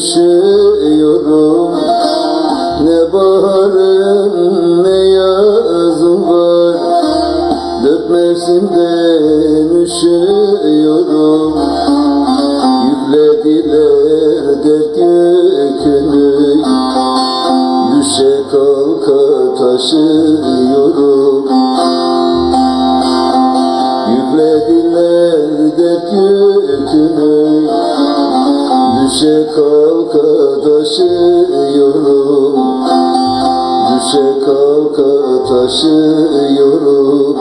üşüyorum. Ne baharım ne yazım var. Dört mevsimden üşüyorum. Yüklediler dert yükünü Düşe kalka taşıyorum. Yüklediler dert yükünü Düşe kalka taşıyorum. Düşe kalka taşıyorum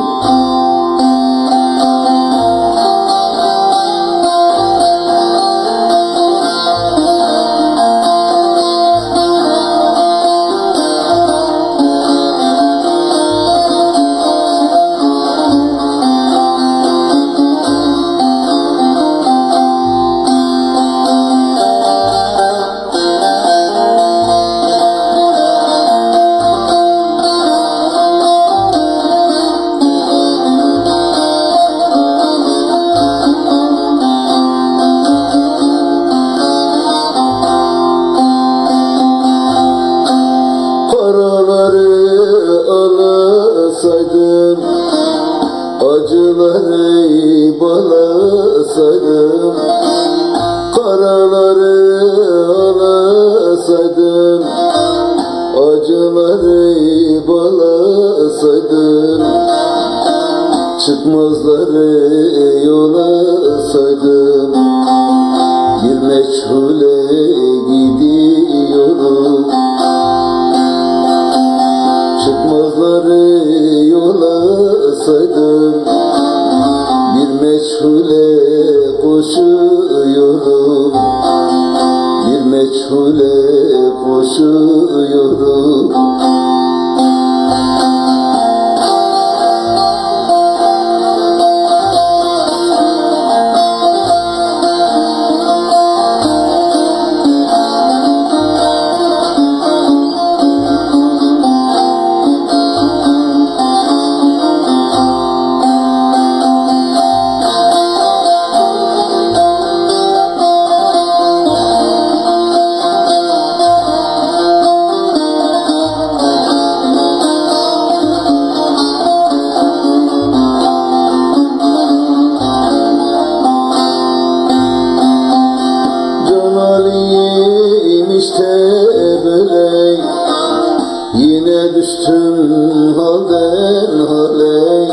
alasaydım Acıları balasaydım Paraları alasaydım Acıları balasaydım Çıkmazları yola saydım Bir meçhule gidiyorum. Çıkmazları saydım Bir meçhule koşuyorum. Bir meçhule koşuyorum İşte böyle Yine düştüm halden hale.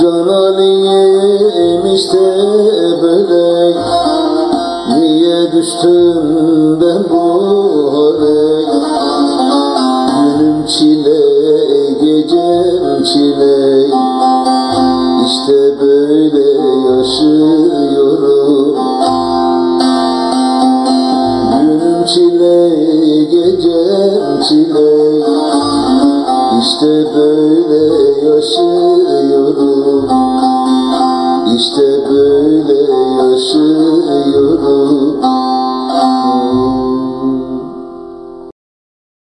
Can Ali'yim işte Niye düştüm ben bu hale? Günüm çile gecem çile. İşte böyle yaşıyorum ile İşte böyle yaşıyorum. İşte böyle yaşıyorum.